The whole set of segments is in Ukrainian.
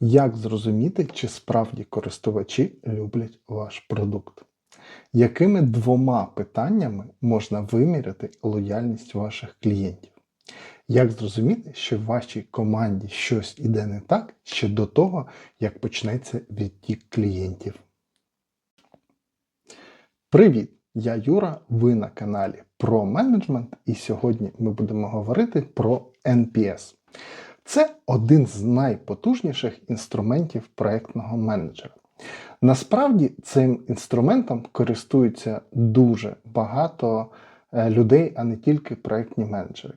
Як зрозуміти, чи справді користувачі люблять ваш продукт? Якими двома питаннями можна виміряти лояльність ваших клієнтів? Як зрозуміти, що в вашій команді щось іде не так ще до того, як почнеться відтік клієнтів? Привіт! Я Юра, ви на каналі про менеджмент, і сьогодні ми будемо говорити про NPS. Це один з найпотужніших інструментів проєктного менеджера. Насправді цим інструментом користуються дуже багато е, людей, а не тільки проєктні менеджери.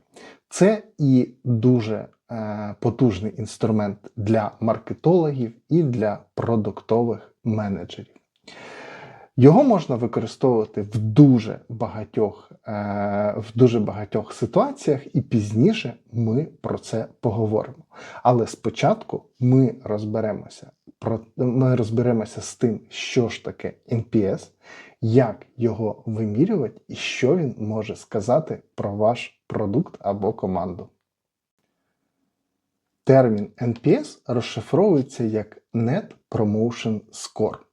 Це і дуже е, потужний інструмент для маркетологів і для продуктових менеджерів. Його можна використовувати в дуже багатьох е, в дуже багатьох ситуаціях, і пізніше ми про це поговоримо. Але спочатку ми розберемося про ми розберемося з тим, що ж таке NPS, як його вимірювати і що він може сказати про ваш продукт або команду. Термін NPS розшифровується як Net Promotion Score.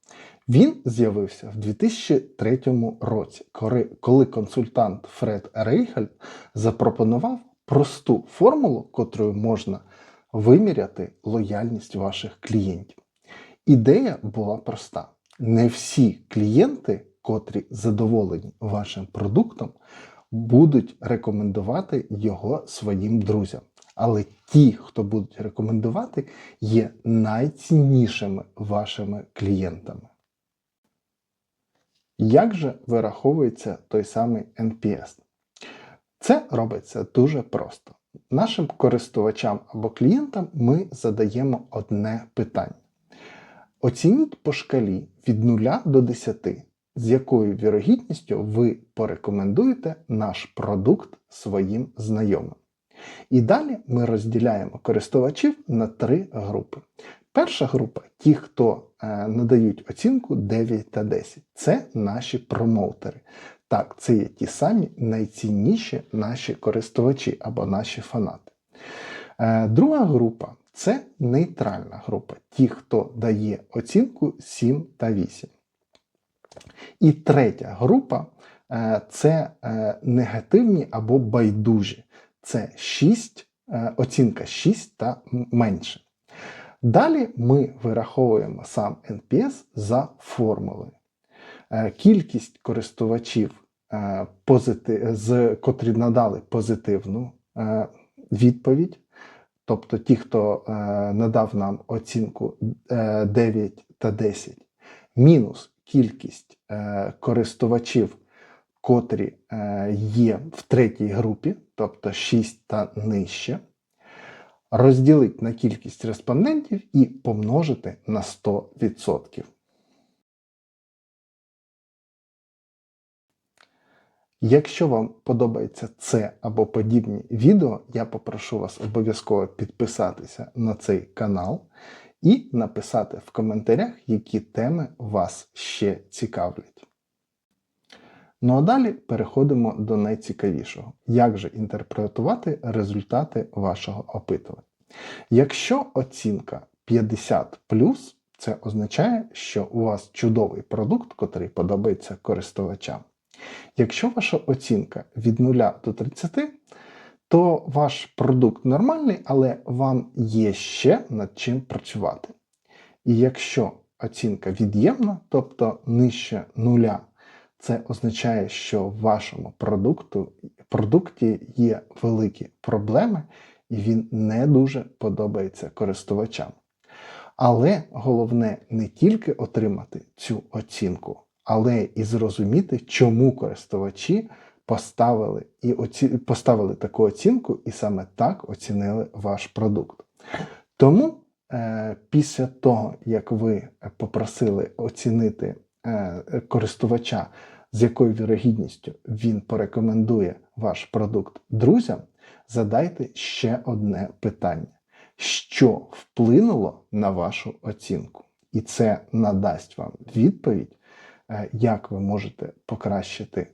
Він з'явився в 2003 році, коли консультант Фред Рейхельд запропонував просту формулу, котрою можна виміряти лояльність ваших клієнтів. Ідея була проста: не всі клієнти, котрі задоволені вашим продуктом, будуть рекомендувати його своїм друзям. Але ті, хто будуть рекомендувати, є найціннішими вашими клієнтами. Як же вираховується той самий NPS? Це робиться дуже просто. Нашим користувачам або клієнтам ми задаємо одне питання. Оцініть по шкалі від 0 до 10, з якою вірогідністю ви порекомендуєте наш продукт своїм знайомим. І далі ми розділяємо користувачів на три групи. Перша група ті, хто е, надають оцінку 9 та 10. Це наші промоутери. Так, це є ті самі найцінніші наші користувачі або наші фанати. Е, друга група це нейтральна група, ті, хто дає оцінку 7 та 8. І третя група е, це негативні або байдужі. Це 6, е, оцінка 6 та менше. Далі ми вираховуємо сам NPS за формулою. Кількість користувачів, з котрі надали позитивну відповідь, тобто ті, хто надав нам оцінку 9 та 10, мінус кількість користувачів, котрі є в третій групі, тобто 6 та нижче, розділити на кількість респондентів і помножити на 100%. Якщо вам подобається це або подібні відео, я попрошу вас обов'язково підписатися на цей канал і написати в коментарях, які теми вас ще цікавлять. Ну а далі переходимо до найцікавішого: як же інтерпретувати результати вашого опитування. Якщо оцінка 50, це означає, що у вас чудовий продукт, котрий подобається користувачам. Якщо ваша оцінка від 0 до 30, то ваш продукт нормальний, але вам є ще над чим працювати. І якщо оцінка від'ємна, тобто нижче нуля, це означає, що в вашому продукту, продукті є великі проблеми, і він не дуже подобається користувачам. Але головне не тільки отримати цю оцінку, але і зрозуміти, чому користувачі поставили і оці... поставили таку оцінку і саме так оцінили ваш продукт. Тому е, після того, як ви попросили оцінити користувача, з якою вірогідністю він порекомендує ваш продукт друзям, задайте ще одне питання. Що вплинуло на вашу оцінку? І це надасть вам відповідь, е, як ви можете покращити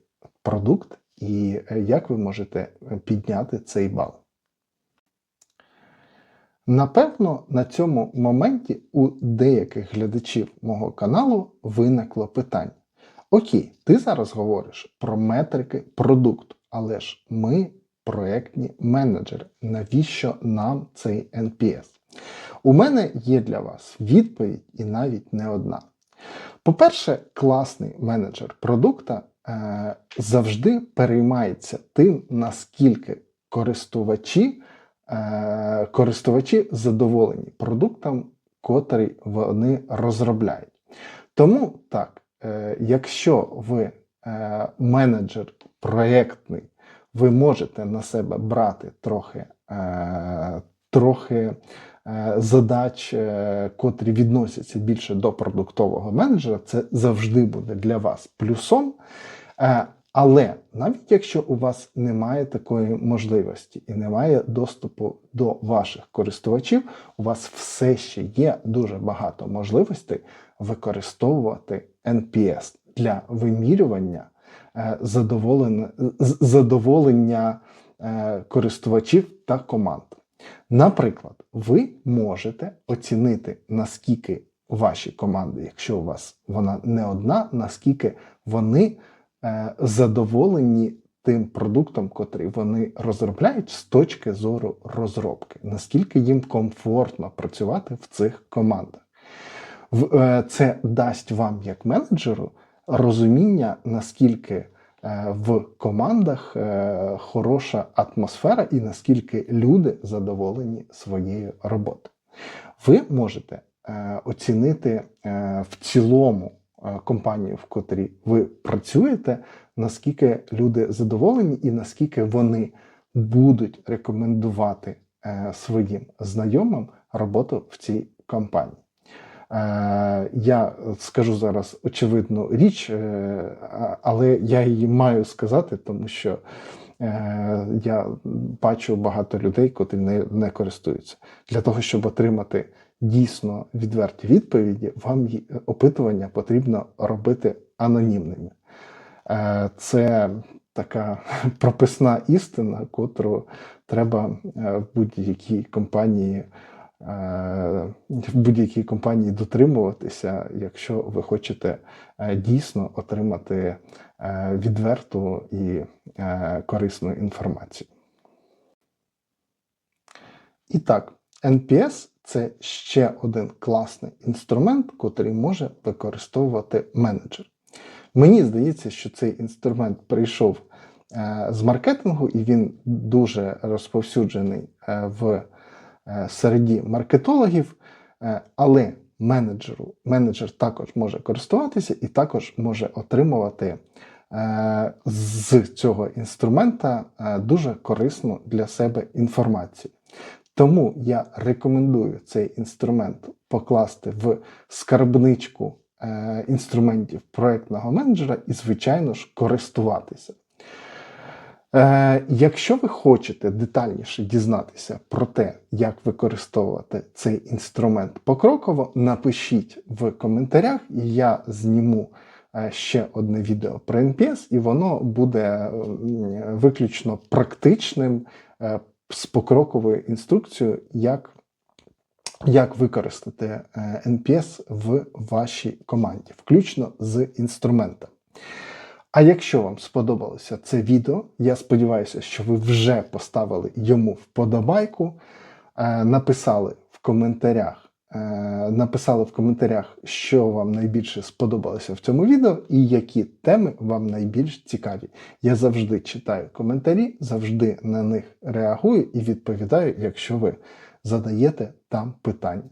продукт і е, як ви можете підняти цей бал. Напевно, на цьому моменті у деяких глядачів мого каналу виникло питання. Окей, ти зараз говориш про метрики продукту, але ж ми проектні менеджери. Навіщо нам цей NPS? У мене є для вас відповідь і навіть не одна. По-перше, класний менеджер продукта е, завжди переймається тим, наскільки користувачі, користувачі задоволені продуктом, котрий вони розробляють. Тому так, е, якщо ви е, менеджер проєктний, ви можете на себе брати трохи, е, трохи е, задач, е, котрі відносяться більше до продуктового менеджера, це завжди буде для вас плюсом. Але навіть якщо у вас немає такої можливості і немає доступу до ваших користувачів, у вас все ще є дуже багато можливостей використовувати NPS для вимірювання е, задоволення, задоволення користувачів та команд. Наприклад, ви можете оцінити, наскільки ваші команди, якщо у вас вона не одна, наскільки вони задоволені тим продуктом, котрий вони розробляють з точки зору розробки, наскільки їм комфортно працювати в цих командах. Е, Це дасть вам, як менеджеру, розуміння, наскільки е, в командах е, хороша атмосфера і наскільки люди задоволені своєю роботою. Ви можете е, оцінити е, в цілому е, компанію, в котрій ви працюєте, наскільки люди задоволені і наскільки вони будуть рекомендувати е, своїм знайомим роботу в цій компанії. Е, Я скажу зараз очевидну річ, е, але я її маю сказати, тому що я бачу багато людей, котрі не користуються. Для того, щоб отримати дійсно відверті відповіді, вам опитування потрібно робити анонімними. Е, Це така прописна істина, котру треба е, в будь-якій компанії е, в будь-якій компанії дотримуватися, якщо ви хочете е, дійсно отримати е, відверту і е, корисну інформацію. І так, NPS це ще один класний інструмент, котрий може використовувати менеджер. Мені здається, що цей інструмент прийшов е, з маркетингу, і він дуже розповсюджений е, в е, середі маркетологів, але менеджеру, менеджер також може користуватися і також може отримувати з цього інструмента дуже корисну для себе інформацію. Тому я рекомендую цей інструмент покласти в скарбничку е, інструментів проектного менеджера і, звичайно ж, користуватися. Е, якщо ви хочете детальніше дізнатися про те, як використовувати цей інструмент покроково, напишіть в коментарях, і я зніму е, ще одне відео про NPS, і воно буде виключно практичним з покроковою інструкцією, як, як використати е, NPS в вашій команді, включно з інструментом. А якщо вам сподобалося це відео, я сподіваюся, що ви вже поставили йому вподобайку, е, написали в коментарях, написали в коментарях, що вам найбільше сподобалося в цьому відео і які теми вам найбільш цікаві. Я завжди читаю коментарі, завжди на них реагую і відповідаю, якщо ви задаєте там питання.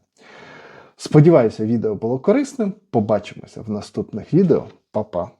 Сподіваюся, відео було корисним. Побачимося в наступних відео. Па-па!